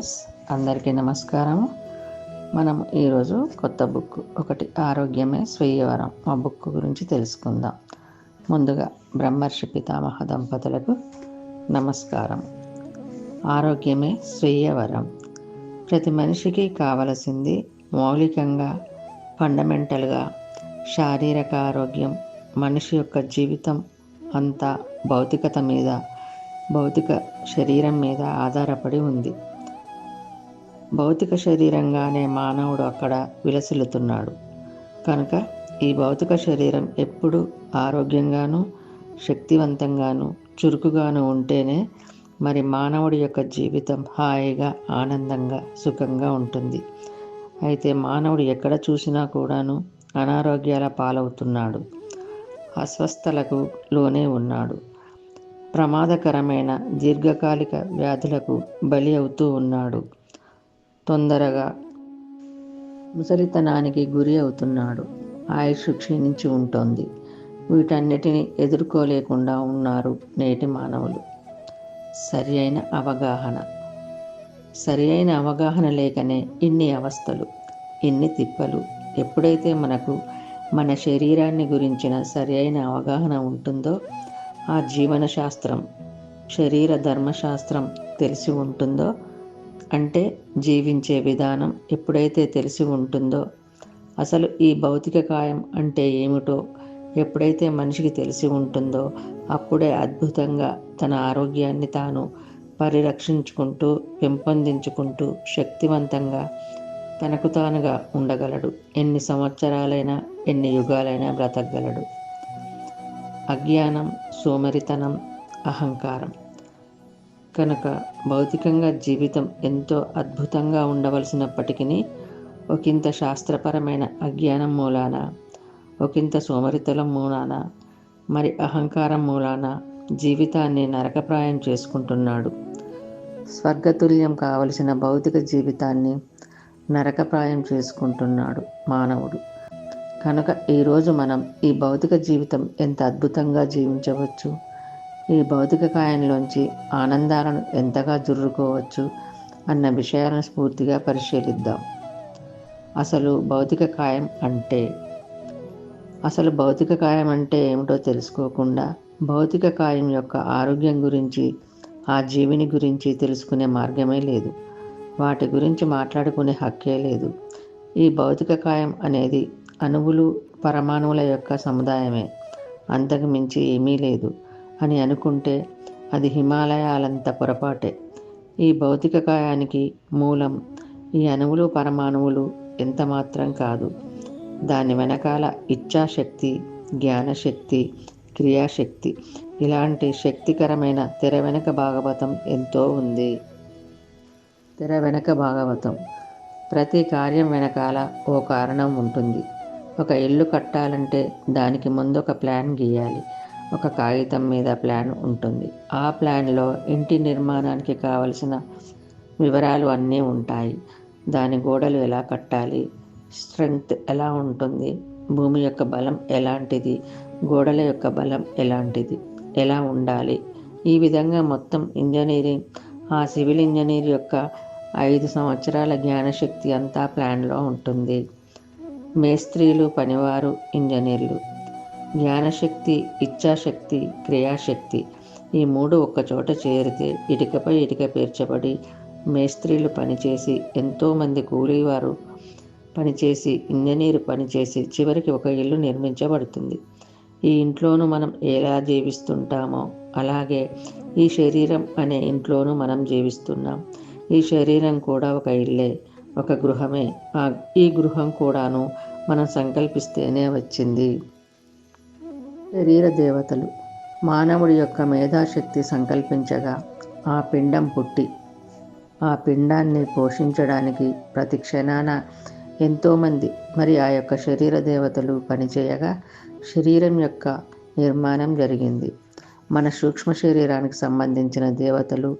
Sisters అందరికీ నమస్కారము. మనం ఈరోజు కొత్త బుక్ ఒకటి ఆరోగ్యమే స్వీయవరం. ఆ బుక్ గురించి తెలుసుకుందాం. ముందుగా బ్రహ్మర్షి పితామహ దంపతులకు నమస్కారం. ఆరోగ్యమే స్వీయవరం. ప్రతి మనిషికి కావలసింది మౌలికంగా ఫండమెంటల్గా శారీరక ఆరోగ్యం మనిషి యొక్క జీవితం అంతా భౌతికత మీద భౌతిక శరీరం మీద ఆధారపడి ఉంది. భౌతిక శరీరంగానే మానవుడు అక్కడ విలసిల్లుతున్నాడు. కనుక ఈ భౌతిక శరీరం ఎప్పుడు ఆరోగ్యంగాను శక్తివంతంగాను చురుకుగాను ఉంటేనే మరి మానవుడి యొక్క జీవితం హాయిగా ఆనందంగా సుఖంగా ఉంటుంది. అయితే మానవుడు ఎక్కడ చూసినా కూడాను అనారోగ్యాల పాలవుతున్నాడు. అస్వస్థలకు లోనే ఉన్నాడు. ప్రమాదకరమైన దీర్ఘకాలిక వ్యాధులకు బలి అవుతూ ఉన్నాడు. తొందరగా ముసలితనానికి గురి అవుతున్నాడు. ఆయుష్ క్షీణించి ఉంటుంది. వీటన్నిటిని ఎదుర్కోలేకుండా ఉన్నారు నేటి మానవులు. సరి అయిన అవగాహన. సరి అయిన అవగాహన లేకనే ఇన్ని అవస్థలు ఇన్ని తిప్పలు ఎప్పుడైతే మనకు మన శరీరాన్ని గురించిన సరి అయిన అవగాహన ఉంటుందో ఆ జీవన శాస్త్రం శరీర ధర్మశాస్త్రం తెలిసి ఉంటుందో అంటే జీవించే విధానం ఎప్పుడైతే తెలిసి ఉంటుందో అసలు ఈ భౌతిక కాయం అంటే ఏమిటో ఎప్పుడైతే మనిషికి తెలిసి ఉంటుందో అప్పుడే అద్భుతంగా తన ఆరోగ్యాన్ని తాను పరిరక్షించుకుంటూ పెంపొందించుకుంటూ శక్తివంతంగా తనకు తానుగా ఉండగలడు. ఎన్ని సంవత్సరాలైనా ఎన్ని యుగాలైనా బ్రతకగలడు. అజ్ఞానం సోమరితనం అహంకారం. కనుక భౌతికంగా జీవితం ఎంతో అద్భుతంగా ఉండవలసినప్పటికీ ఒకంత శాస్త్రపరమైన అజ్ఞానం మూలాన ఒకంత సోమరితలం మూలాన మరి అహంకారం మూలాన జీవితాన్ని నరకప్రాయం చేసుకుంటున్నాడు. స్వర్గతుల్యం కావలసిన భౌతిక జీవితాన్ని నరకప్రాయం చేసుకుంటున్నాడు మానవుడు. కనుక ఈరోజు మనం ఈ భౌతిక జీవితం ఎంత అద్భుతంగా జీవించవచ్చు? ఈ భౌతిక కాయంలోంచి ఆనందాలను ఎంతగా జుర్రుకోవచ్చు అన్న విషయాలను స్ఫూర్తిగా పరిశీలిద్దాం. అసలు భౌతిక కాయం అంటే? అసలు భౌతిక కాయం అంటే ఏమిటో తెలుసుకోకుండా భౌతిక కాయం యొక్క ఆరోగ్యం గురించి ఆ జీవిని గురించి తెలుసుకునే మార్గమే లేదు. వాటి గురించి మాట్లాడుకునే హక్కే లేదు. ఈ భౌతిక కాయం అనేది అణువులు పరమాణువుల యొక్క సముదాయమే. అంతకు మించి ఏమీ లేదు. అని అనుకుంటే అది హిమాలయాలంత పొరపాటే. ఈ భౌతిక కాయానికి మూలం ఈ అణువులు పరమాణువులు ఎంత మాత్రం కాదు. దాని వెనకాల ఇచ్ఛాశక్తి జ్ఞానశక్తి క్రియాశక్తి ఇలాంటి శక్తికరమైన తెర వెనక భాగవతం ఎంతో ఉంది. తెర వెనక భాగవతం. ప్రతి కార్యం వెనకాల ఓ కారణం ఉంటుంది. ఒక ఇల్లు కట్టాలంటే దానికి ముందు ఒక ప్లాన్ గీయాలి. ఒక కాగితం మీద ప్లాన్ ఉంటుంది. ఆ ప్లాన్లో ఇంటి నిర్మాణానికి కావలసిన వివరాలు అన్నీ ఉంటాయి. దాని గోడలు ఎలా కట్టాలి? స్ట్రెంగ్త్ ఎలా ఉంటుంది? భూమి యొక్క బలం ఎలాంటిది? గోడల యొక్క బలం ఎలాంటిది? ఎలా ఉండాలి? ఈ విధంగా మొత్తం ఇంజనీరింగ్ ఆ సివిల్ ఇంజనీర్ యొక్క ఐదు సంవత్సరాల జ్ఞానశక్తి అంతా ప్లాన్లో ఉంటుంది. మేస్త్రీలు పనివారు ఇంజనీర్లు. జ్ఞానశక్తి ఇచ్ఛాశక్తి క్రియాశక్తి ఈ మూడు ఒక్కచోట చేరితే ఇటుకపై ఇటుక పేర్చబడి మేస్త్రీలు పనిచేసి ఎంతోమంది కూలీవారు పనిచేసి ఇంజనీరు పనిచేసి చివరికి ఒక ఇల్లు నిర్మించబడుతుంది. ఈ ఇంట్లోనూ మనం ఎలా జీవిస్తుంటామో అలాగే ఈ శరీరం అనే ఇంట్లోనూ మనం జీవిస్తున్నాం. ఈ శరీరం కూడా ఒక ఇల్లే ఒక గృహమే. ఈ గృహం కూడాను మనం సంకల్పిస్తేనే వచ్చింది. శరీర దేవతలు మానవుడి యొక్క మేధాశక్తి సంకల్పించగా ఆ పిండం పుట్టి ఆ పిండాన్ని పోషించడానికి ప్రతి క్షణాన ఎంతోమంది మరి ఆ యొక్క శరీర దేవతలు పనిచేయగా శరీరం యొక్క నిర్మాణం జరిగింది. మన సూక్ష్మ శరీరానికి సంబంధించిన దేవతలు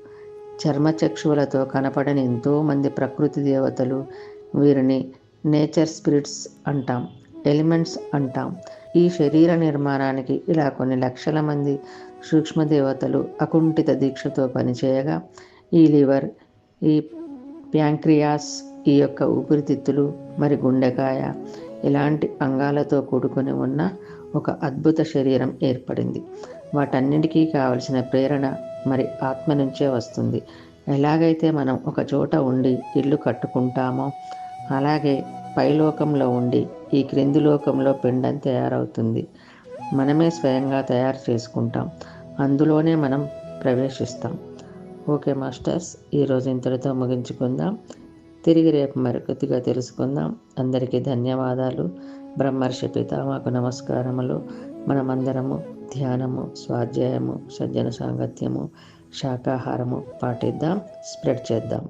చర్మచక్షువులతో కనపడని ఎంతోమంది ప్రకృతి దేవతలు వీరిని నేచర్ స్పిరిట్స్ అంటాం ఎలిమెంట్స్ అంటాం. ఈ శరీర నిర్మాణానికి ఇలా కొన్ని లక్షల మంది సూక్ష్మదేవతలు అకుంఠిత దీక్షతో పనిచేయగా ఈ లివర్ ఈ ప్యాంక్రియాస్ ఈ యొక్క ఊపిరితిత్తులు మరి గుండెకాయ ఇలాంటి అంగాలతో కూడుకొని ఉన్న ఒక అద్భుత శరీరం ఏర్పడింది. వాటన్నిటికీ కావలసిన ప్రేరణ మరి ఆత్మ నుంచే వస్తుంది. ఎలాగైతే మనం ఒక చోట ఉండి ఇల్లు కట్టుకుంటామో అలాగే పైలోకంలో ఉండి ఈ క్రింది లోకంలో పిండం తయారవుతుంది. మనమే స్వయంగా తయారు చేసుకుంటాం. అందులోనే మనం ప్రవేశిస్తాం. ఓకే మాస్టర్స్ ఈరోజు ఇంతటితో ముగించుకుందాం. తిరిగి రేపు మరికొద్దిగా తెలుసుకుందాం. అందరికీ ధన్యవాదాలు. బ్రహ్మర్షి పితామాకు నమస్కారములు. మనమందరము ధ్యానము స్వాధ్యాయము సజ్జన సాంగత్యము శాకాహారము పాటిద్దాం స్ప్రెడ్ చేద్దాం.